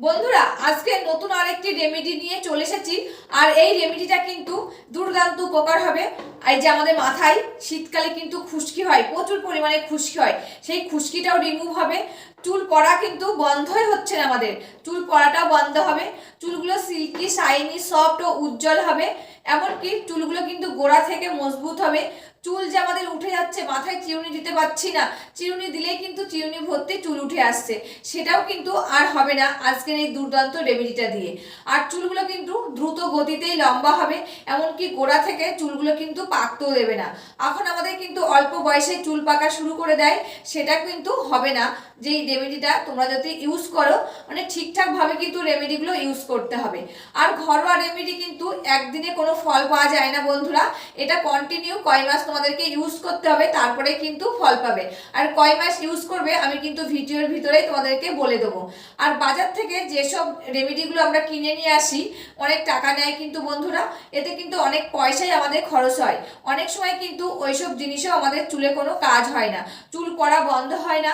বন্ধুরা, আজকে নতুন আরেকটি রেমেডি নিয়ে চলে এসেছি। আর এই রেমেডিটা কিন্তু দুর্দান্ত উপকার হবে। এই যে আমাদের মাথায়, শীতকালে কিন্তু খুশকি হয়, প্রচুর পরিমাণে খুশকি হয়। সেই খুশকিটাও রিমুভ হবে। চুল পড়া কিন্তু বন্ধই হচ্ছে না আমাদের। চুল পড়াটাও বন্ধ হবে। চুলগুলো সিল্কি শাইনি সফট ও উজ্জ্বল হবে। এমনকি চুলগুলো কিন্তু গোড়া থেকে মজবুত হবে। চুল যে আমাদের উঠে যাচ্ছে, মাথায় চিরুনি দিতে পারছি না। চিরুনি দিলেই কিন্তু চিরুনি ভর্তি চুল উঠে আসছে। সেটাও কিন্তু আর হবে না আজকের এই দুর্দান্ত রেমেডিটা দিয়ে। আর চুলগুলো কিন্তু দ্রুত গতিতেই লম্বা হবে, এমনকি গোড়া থেকে চুলগুলো কিন্তু পাকতেও দেবে না। এখন আমাদের কিন্তু অল্প বয়সে চুল পাকা শুরু করে দেয়, সেটা কিন্তু হবে না। যে এই রেমেডিটা তোমরা যদি ইউজ করো মানে ঠিকঠাকভাবে কিন্তু রেমেডিগুলো ইউজ করতে হবে। আর ঘরোয়া রেমেডি কিন্তু একদিনে কোনো ফল পাওয়া যায় না বন্ধুরা। এটা কন্টিনিউ কয় মাস তোমাদেরকে ইউজ করতে হবে তারপরে কিন্তু ফল পাবে। আর কয় মাস ইউজ করবে, আমি কিন্তু ভিডিওর ভিতরেই তোমাদেরকে বলে দেবো। আর বাজার থেকে যেসব রেমেডিগুলো আমরা কিনে নিয়ে আসি, অনেক টাকা নেয় কিন্তু বন্ধুরা, এতে কিন্তু অনেক পয়সাই আমাদের খরচ হয়। অনেক সময় কিন্তু ওইসব জিনিসও আমাদের চুলে কোনো কাজ হয় না। চুল পড়া বন্ধ হয় না,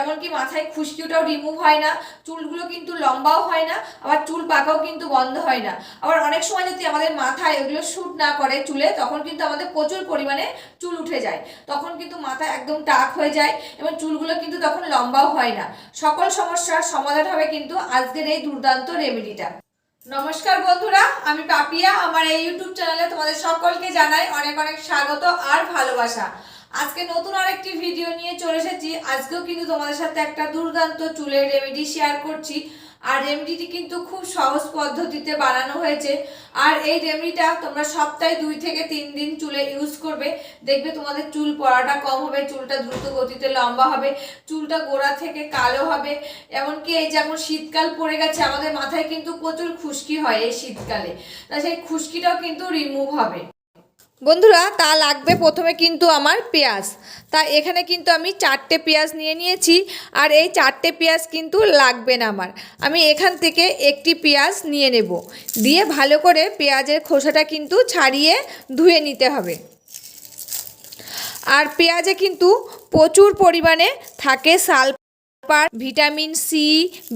এমনকি মাথায় খুশকিটাও রিমুভ হয় না, চুলগুলো কিন্তু লম্বাও হয় না, আবার চুল পাকাও কিন্তু বন্ধ হয় না। আবার অনেক সময় যদি আমাদের মাথায় ওগুলো শ্যুট না করে চুলে, তখন কিন্তু আমাদের প্রচুর পরিমাণে চুল উঠে যায়। তখন কিন্তু মাথা একদম টাক হয়ে যায় এবং চুলগুলো কিন্তু তখন লম্বাও হয় না। সকল সমস্যার সমাধান হবে কিন্তু আজকের এই দুর্দান্ত রেমেডিটা নমস্কার বন্ধুরা, আমি পাপিয়া। আমার এই ইউটিউব চ্যানেলে তোমাদের সকলকে জানাই অনেক অনেক স্বাগত আর ভালোবাসা। আজকে নতুন আরেকটি ভিডিও নিয়ে চলে এসেছি। আজকেও কিন্তু তোমাদের সাথে একটা দুর্দান্ত চুলের রেমেডি শেয়ার করছি। আর রেমেডিটি কিন্তু খুব সহজ পদ্ধতিতে বানানো হয়েছে। আর এই রেমেডিটা তোমরা সপ্তাহে দুই থেকে তিন দিন চুলে ইউজ করবে। দেখবে তোমাদের চুল পড়াটা কম হবে, চুলটা দ্রুত গতিতে লম্বা হবে, চুলটা গোড়া থেকে কালো হবে। এমনকি এই যেমন শীতকাল পড়ে গেছে, আমাদের মাথায় কিন্তু প্রচুর খুশকি হয় এই শীতকালে। তা সেই খুশকিটাও কিন্তু রিমুভ হবে। বন্ধুরা, তা লাগবে প্রথমে কিন্তু আমার পেঁয়াজ। তা এখানে কিন্তু আমি চারটে পেঁয়াজ নিয়ে নিয়েছি, আর এই চারটে পেঁয়াজ কিন্তু লাগবে না আমার। আমি এখান থেকে একটি পেঁয়াজ নিয়ে নেব। দিয়ে ভালো করে পেঁয়াজের খোসাটা কিন্তু ছাড়িয়ে ধুয়ে নিতে হবে। আর পেঁয়াজে কিন্তু প্রচুর পরিমাণে থাকে sulphur vitamin C,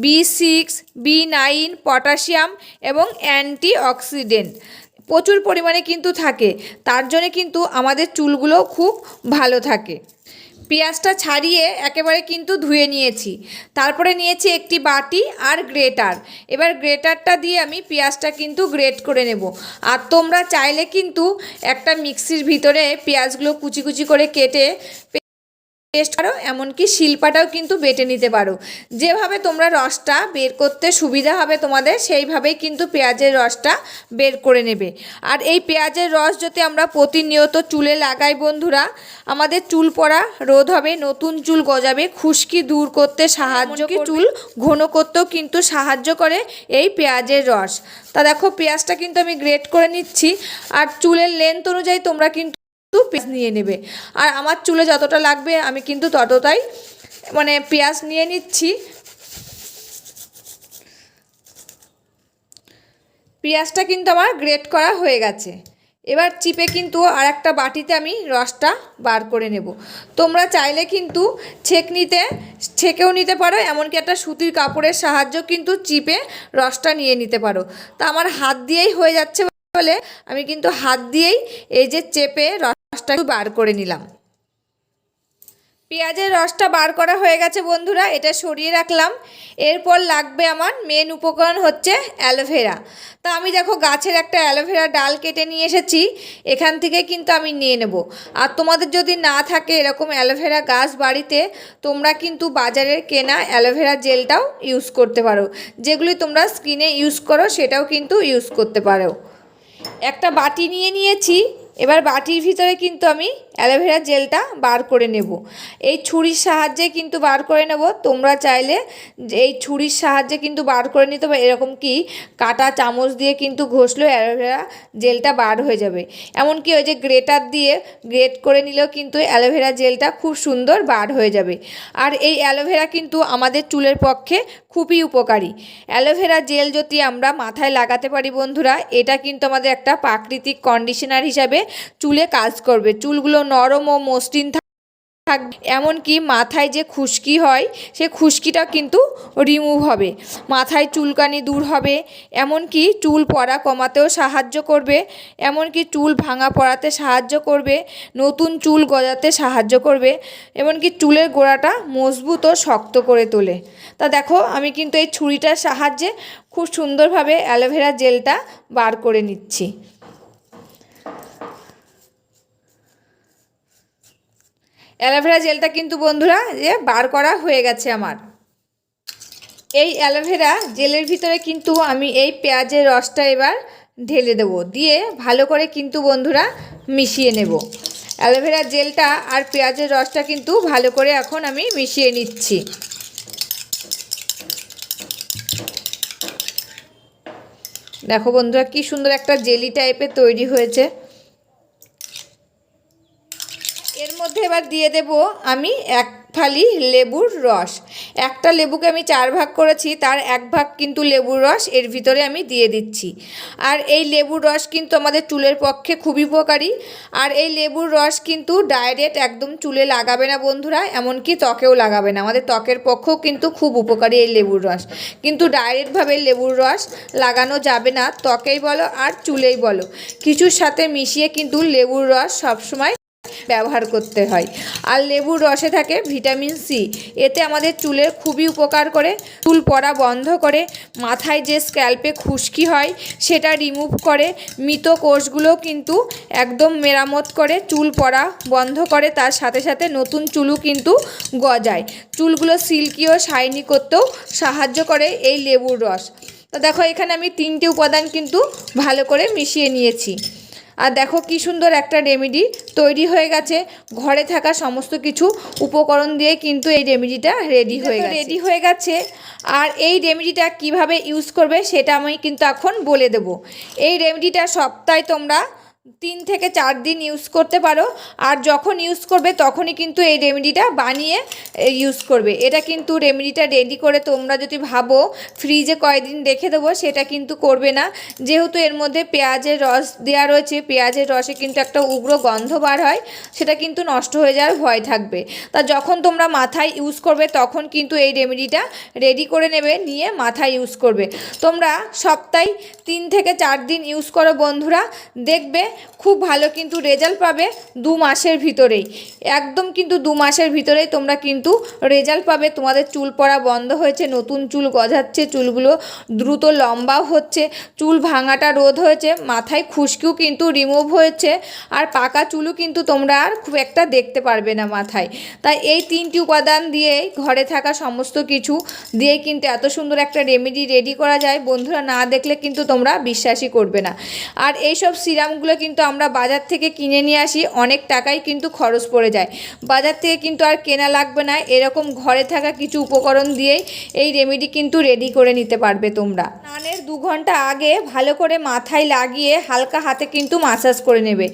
B six, B nine, potassium এবং অ্যান্টি অক্সিডেন্ট প্রচুর পরিমাণে কিন্তু থাকে। তার জন্য কিন্তু আমাদের চুলগুলো খুব ভালো থাকে। পেঁয়াজটা ছাড়িয়ে একেবারে কিন্তু ধুয়ে নিয়েছি। তারপরে নিয়েছি একটি বাটি আর গ্রেটার। এবার গ্রেটারটা দিয়ে আমি পেঁয়াজটা কিন্তু গ্রেট করে নেব। আর তোমরা চাইলে কিন্তু একটা মিক্সির ভিতরে পেঁয়াজগুলো কুচি কুচি করে কেটে পেস্ট করো এমনকি শিল্পাটাও কিন্তু বেটে নিতে পারো। যেভাবে তোমরা রসটা বের করতে সুবিধা হবে তোমাদের সেইভাবেই কিন্তু পেঁয়াজের রসটা বের করে নেবে। আর এই পেঁয়াজের রস যদি আমরা প্রতিনিয়ত চুলে লাগাই বন্ধুরা আমাদের চুল পড়া রোধ হবে নতুন চুল গজাবে খুশকি দূর করতে সাহায্য চুল ঘন করতেও কিন্তু সাহায্য করে এই পেঁয়াজের রস। তা দেখো পেঁয়াজটা কিন্তু আমি গ্রেট করে নিচ্ছি আর চুলের লেন্থ অনুযায়ী তোমরা কিন্তু একটু পেঁয়াজ নিয়ে নেবে। আর আমার চুলে যতটা লাগবে, আমি কিন্তু ততটাই মানে পেঁয়াজ নিয়ে নিচ্ছি। পেঁয়াজটা কিন্তু আমার গ্রেট করা হয়ে গেছে। এবার চিপে কিন্তু আর একটা বাটিতে আমি রসটা বার করে নেব। তোমরা চাইলে কিন্তু ছেঁকনিতে ছেঁকেও নিতে পারো, এমনকি একটা সুতির কাপড়ের সাহায্য কিন্তু চিপে রসটা নিয়ে নিতে পারো। তা আমার হাত দিয়েই হয়ে যাচ্ছে বলে আমি কিন্তু হাত দিয়েই এই যে চেপে রসটা বার করে নিলাম। পেঁয়াজের রসটা বার করা হয়ে গেছে বন্ধুরা, এটা সরিয়ে রাখলাম। এরপর লাগবে আমার মেন উপকরণ হচ্ছে অ্যালোভেরা। তা আমি দেখো গাছের একটা অ্যালোভেরা ডাল কেটে নিয়ে এসেছি, এখান থেকে কিন্তু আমি নিয়ে নেব। আর তোমাদের যদি না থাকে এরকম অ্যালোভেরা গাছ বাড়িতে, তোমরা কিন্তু বাজারের কেনা অ্যালোভেরা জেলটাও ইউজ করতে পারো। যেগুলি তোমরা স্কিনে ইউজ করো, সেটাও কিন্তু ইউজ করতে পারো। একটা বাটি নিয়ে নিয়েছি, এবার বাটির ভিতরে কিন্তু আমি অ্যালোভেরা জেলটা বার করে নেব। এই ছুরির সাহায্যে কিন্তু বার করে নেব, তোমরা চাইলে এই ছুরির সাহায্যে কিন্তু বার করে নিতে পারো। এরকম কি কাটা চামচ দিয়ে কিন্তু ঘষলেও অ্যালোভেরা জেলটা বার হয়ে যাবে। এমনকি ওই যে গ্রেটার দিয়ে গ্রেট করে নিলেও কিন্তু অ্যালোভেরা জেলটা খুব সুন্দর বার হয়ে যাবে। আর এই অ্যালোভেরা কিন্তু আমাদের চুলের পক্ষে খুবই উপকারী। অ্যালোভেরা জেল যদি আমরা মাথায় লাগাতে পারি বন্ধুরা, এটা কিন্তু আমাদের একটা প্রাকৃতিক কন্ডিশনার হিসাবে চুলে কাজ করবে। চুলগুলো নরম ও মসৃণ থাক, এমনকি মাথায় যে খুশকি হয়, সে খুশকিটা কিন্তু রিমুভ হবে। মাথায় চুলকানি দূর হবে, এমনকি চুল পড়া কমাতেও সাহায্য করবে, এমনকি চুল ভাঙা পড়াতে সাহায্য করবে, নতুন চুল গজাতে সাহায্য করবে, এমনকি চুলের গোড়াটা মজবুত ও শক্ত করে তোলে। তা দেখো, আমি কিন্তু এই ছুরিটার সাহায্যে খুব সুন্দরভাবে অ্যালোভেরা জেলটা বার করে নিচ্ছি। অ্যালোভেরা জেলটা কিন্তু বন্ধুরা যে বার করা হয়ে গেছে আমার। এই অ্যালোভেরা জেলের ভিতরে কিন্তু আমি এই পেঁয়াজের রসটা এবার ঢেলে দেব, দিয়ে ভালো করে কিন্তু বন্ধুরা মিশিয়ে নেব। অ্যালোভেরা জেলটা আর পেঁয়াজের রসটা কিন্তু ভালো করে এখন আমি মিশিয়ে নিচ্ছি। দেখো বন্ধুরা কি সুন্দর একটা জেলি টাইপের তৈরি হয়েছে এর মধ্যে এবার দিয়ে দেব আমি এক ফালি লেবুর রস। একটা লেবুকে আমি চার ভাগ করেছি, তার এক ভাগ কিন্তু লেবুর রস, এর ভিতরে আমি দিয়ে দিচ্ছি। আর এই লেবুর রস কিন্তু আমাদের চুলের পক্ষে খুবই উপকারী। আর এই লেবুর রস কিন্তু ডাইরেক্ট একদম চুলে লাগাবে না বন্ধুরা, এমনকি ত্বকেও লাগাবে না। আমাদের ত্বকের পক্ষেও কিন্তু খুব উপকারী এই লেবুর রস। কিন্তু ডাইরেক্টভাবে লেবুর রস লাগানো যাবে না, ত্বকেই বলো আর চুলেই বলো। কিছুর সাথে মিশিয়ে কিন্তু লেবুর রস সবসময় ব্যবহার করতে হয়। আর লেবুর রসে থাকে ভিটামিন সি। এতে আমাদের চুলের খুবই উপকার করে। চুল পড়া বন্ধ করে। মাথায় যে স্ক্যাল্পে খুশকি হয়, সেটা রিমুভ করে। মৃত কোষগুলো কিন্তু একদম মেরামত করে। চুল পড়া বন্ধ করে। তার সাথে সাথে নতুন চুলও কিন্তু গজায়। চুলগুলো সিল্কি ও শাইনি করতেও সাহায্য করে এই লেবুর রস। তো দেখো, এখানে আমি তিনটে উপাদান কিন্তু ভালো করে মিশিয়ে নিয়েছি। আর দেখো কি সুন্দর একটা রেমেডি তৈরি হয়ে গেছে। ঘরে থাকা সমস্ত কিছু উপকরণ দিয়ে কিন্তু এই রেমেডিটা রেডি হয়ে গেছে। রেডি হয়ে গেছে। আর এই রেমেডিটা কীভাবে ইউজ করবে সেটা আমি কিন্তু এখন বলে দেব। এই রেমেডিটা সপ্তাহে তোমরা তিন থেকে চার দিন ইউজ করতে পারো। আর যখন ইউজ করবে, তখনই কিন্তু এই রেমেডিটা বানিয়ে ইউজ করবে। এটা কিন্তু রেমেডিটা রেডি করে তোমরা যদি ভাবো ফ্রিজে কয়দিন রেখে দেবো, সেটা কিন্তু করবে না। যেহেতু এর মধ্যে পেঁয়াজের রস দেওয়া রয়েছে, পেঁয়াজের রসে কিন্তু একটা উগ্র গন্ধ বার হয়, সেটা কিন্তু নষ্ট হয়ে যাওয়ার ভয় থাকবে। তা যখন তোমরা মাথায় ইউজ করবে, তখন কিন্তু এই রেমেডিটা রেডি করে নেবে, নিয়ে মাথায় ইউজ করবে। তোমরা সপ্তাহে তিন থেকে চার দিন ইউজ করো বন্ধুরা। দেখবে খুব ভালো কিন্তু রেজাল্ট পাবে দু মাসের ভিতরেই। একদম কিন্তু দু মাসের ভিতরেই তোমরা কিন্তু রেজাল্ট পাবে। তোমাদের চুল পড়া বন্ধ হয়েছে, নতুন চুল গজাচ্ছে, চুলগুলো দ্রুত লম্বাও হচ্ছে, চুল ভাঙাটা রোধ হয়েছে, মাথায় খুশকিও কিন্তু রিমুভ হয়েছে, আর পাকা চুলও কিন্তু তোমরা আর খুব একটা দেখতে পারবে না মাথায়। তাই এই তিনটি উপাদান দিয়ে ঘরে থাকা সমস্ত কিছু দিয়ে কিন্তু এত সুন্দর একটা রেমেডি রেডি করা যায়। বন্ধুরা না দেখলে কিন্তু তোমরা বিশ্বাসই করবে না। আর এইসব সিরামগুলো কিন্তু আমরা বাজার থেকে কিনে নিয়ে আসি, অনেক টাকাই কিন্তু খরচ পড়ে যায়। বাজার থেকে কিন্তু আর কেনা লাগবে না, এরকম ঘরে থাকা কিছু উপকরণ দিয়েই এই রেমেডি কিন্তু রেডি করে নিতে পারবে তোমরা। স্নানের দু ঘণ্টা আগে ভালো করে মাথায় লাগিয়ে হালকা হাতে কিন্তু মাসাজ করে নেবে।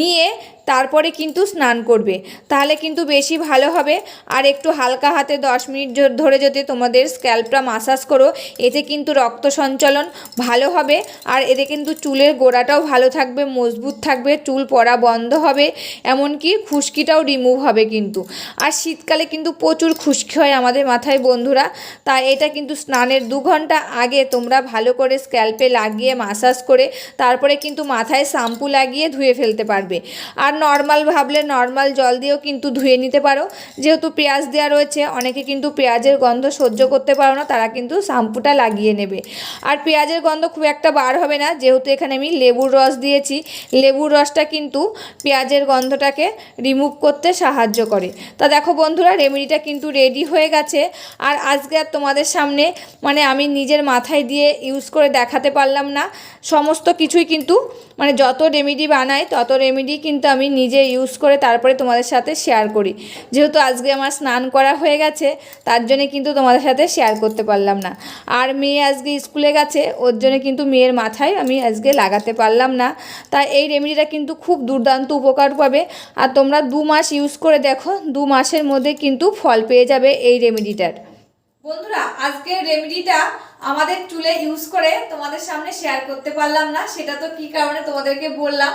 নিয়ে তারপরে কিন্তু স্নান করবে। তাহলে কিন্তু বেশি ভালো হবে। আর একটু হালকা হাতে দশ মিনিট ধরে যদি তোমাদের স্ক্যাল্পটা মাসাজ করো, এতে কিন্তু রক্ত সঞ্চালন ভালো হবে। আর এতে কিন্তু চুলের গোড়াটাও ভালো থাকবে, মজবুত থাকবে, চুল পড়া বন্ধ হবে। এমনকি খুশকিটাও রিমুভ হবে কিন্তু। আর শীতকালে কিন্তু প্রচুর খুশকি হয় আমাদের মাথায় বন্ধুরা। তাই এটা কিন্তু স্নানের দু ঘণ্টা আগে তোমরা ভালো করে স্ক্যাল্পে লাগিয়ে মাসাজ করে, তারপরে কিন্তু মাথায় শ্যাম্পু লাগিয়ে ধুয়ে ফেলতে পারবে। আর নর্মাল ভাবলে নর্মাল জল দিয়েও কিন্তু ধুয়ে নিতে পারো। যেহেতু পেঁয়াজ দেওয়া রয়েছে, অনেকে কিন্তু পেঁয়াজের গন্ধ সহ্য করতে পারো না, তারা কিন্তু শ্যাম্পুটা লাগিয়ে নেবে। আর পেঁয়াজের গন্ধ খুব একটা বার হবে না, যেহেতু এখানে আমি লেবুর রস দিয়েছি। লেবুর রসটা কিন্তু পেঁয়াজের গন্ধটাকে রিমুভ করতে সাহায্য করে। তা দেখো বন্ধুরা রেমেডিটা কিন্তু রেডি হয়ে গেছে। আর আজকে আর তোমাদের সামনে মানে আমি নিজের মাথায় দিয়ে ইউজ করে দেখাতে পারলাম না। সমস্ত কিছুই কিন্তু মানে যত রেমেডি বানাই, তত রেমেডি কিন্তু আমি নিজে ইউজ করে তারপরে তোমাদের সাথে শেয়ার করি। যেহেতু আজকে আমার স্নান করা হয়ে গেছে, তার জন্য কিন্তু তোমাদের সাথে শেয়ার করতে পারলাম না। আর মেয়ে আজকে স্কুলে গেছে, ওর জন্য কিন্তু মেয়ের মাথায় আমি আজকে লাগাতে পারলাম না। তাই এই রেমেডিটা কিন্তু খুব দুর্দান্ত উপকার পাবে। আর তোমরা দু মাস ইউজ করে দেখো, দু মাসের মধ্যে কিন্তু ফল পেয়ে যাবে এই রেমেডিটার বন্ধুরা, আজকের রেমেডিটা আমাদের চুলে ইউজ করে তোমাদের সামনে শেয়ার করতে পারলাম না, সেটা তো কি কারণে তোমাদেরকে বললাম।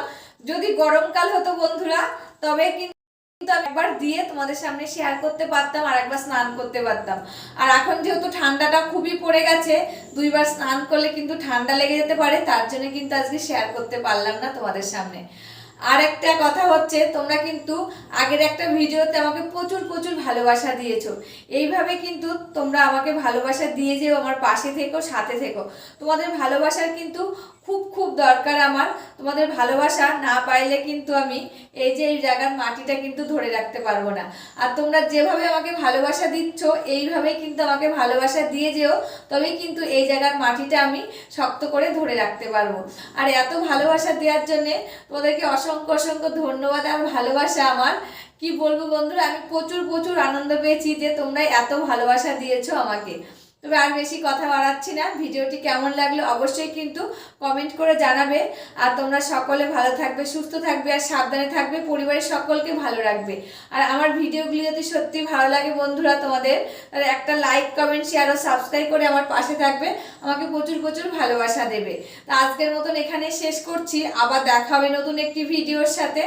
যদি গরমকাল হতো বন্ধুরা, তবে কিন্তু কিন্তু আমি একবার দিয়ে তোমাদের সামনে শেয়ার করতে পারতাম আর একবার স্নান করতে পারতাম। আর এখন যেহেতু ঠান্ডাটা খুবই পড়ে গেছে, দুইবার স্নান করলে কিন্তু ঠান্ডা লেগে যেতে পারে, তার জন্য কিন্তু আজকে শেয়ার করতে পারলাম না তোমাদের সামনে। আর একটা কথা হচ্ছে, তোমরা কিন্তু আগের একটা ভিডিওতে আমাকে প্রচুর প্রচুর ভালোবাসা দিয়েছ। এইভাবে কিন্তু তোমরা আমাকে ভালোবাসা দিয়ে যেও, আমার পাশে থেকো, সাথে থেকো। তোমাদের ভালোবাসার কিন্তু খুব খুব দরকার আমার। তোমাদের ভালোবাসা না পাইলে কিন্তু আমি এই যে এই জায়গার মাটিটা কিন্তু ধরে রাখতে পারব না। আর তোমরা যেভাবে আমাকে ভালোবাসা দিচ্ছ, এইভাবেই কিন্তু আমাকে ভালোবাসা দিয়ে যেও, তবেই কিন্তু এই জায়গার মাটিটা আমি শক্ত করে ধরে রাখতে পারব। আর এত ভালোবাসা দেওয়ার জন্যে তোমাদেরকে অসংখ্য অসংখ্য ধন্যবাদ আর ভালোবাসা আমার। কি বলব বন্ধুরা, আমি প্রচুর প্রচুর আনন্দ পেয়েছি যে তোমরা এত ভালোবাসা দিয়েছ আমাকে। তবে আর বেশি কথা বাড়াচ্ছি না। ভিডিওটি কেমন লাগল অবশ্যই কিন্তু কমেন্ট করে জানাবে। আর তোমরা সকলে ভালো থাকবে, সুস্থ থাকবে আর সাবধানে থাকবে। পরিবারের সকলকে ভালো রাখবে। আর আমার ভিডিওগুলি যদি সত্যি ভালো লাগে বন্ধুরা তোমাদের, তাহলে একটা লাইক কমেন্ট শেয়ার ও সাবস্ক্রাইব করে আমার পাশে থাকবে। আমাকে প্রচুর প্রচুর ভালোবাসা দেবে। তা আজকের মতন এখানে শেষ করছি। আবার দেখা হবে নতুন একটি ভিডিওর সাথে।